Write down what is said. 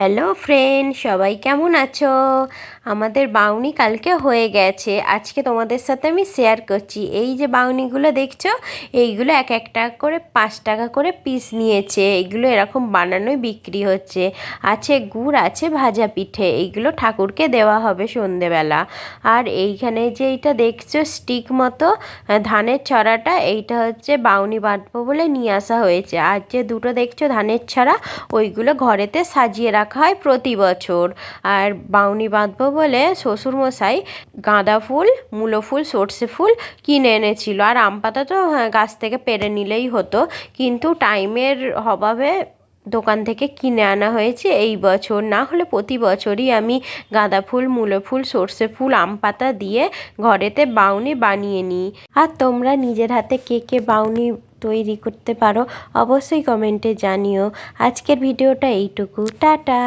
Hello friend সবাই কেমন আছো? আমাদের বাউনি কালকে হয়ে গেছে। আজকে তোমাদের সাথে আমি শেয়ার করছি। এই যে বাউনিগুলো দেখছ, এইগুলো এক এক টাকা করে পাঁচ টাকা করে পিস নিয়েছে। এইগুলো এরকম বানানোই বিক্রি হচ্ছে। আছে গুড়, আছে ভাজা পিঠে। এইগুলো ঠাকুরকে দেওয়া হবে সন্ধেবেলা। আর এইখানে যে এইটা দেখছ স্টিক মতো ধানের ছড়াটা, এইটা হচ্ছে বাউনি বাঁধবো বলে নিয়ে আসা হয়েছে। আর যে দুটো দেখছ, ধানের ছড়া, ওইগুলো ঘরেতে সাজিয়ে রাখা হয় প্রতি বছর। আর বাউনি বাঁধবো বলে শ্বশুরমশাই গাঁদা ফুল মূলো ফুল সর্ষে ফুল কিনে এনেছিল। আর আম পাতা তো হ্যাঁ, গাছ থেকে পেরে নিলেই হতো। কিন্তু টাইমের অভাবে দোকান থেকে কিনে আনা হয়েছে এই বছর। না হলে প্রতি বছরই আমি গাঁদা ফুল মূলো ফুল সর্ষে ফুল আম পাতা দিয়ে ঘরেতে বাউনি বানিয়ে নিই। আর তোমরা নিজের হাতে কে কে বাউনি তৈরি করতে পারো অবশ্যই কমেন্টে জানিও। আজকের ভিডিওটা এইটুকু। টাটা!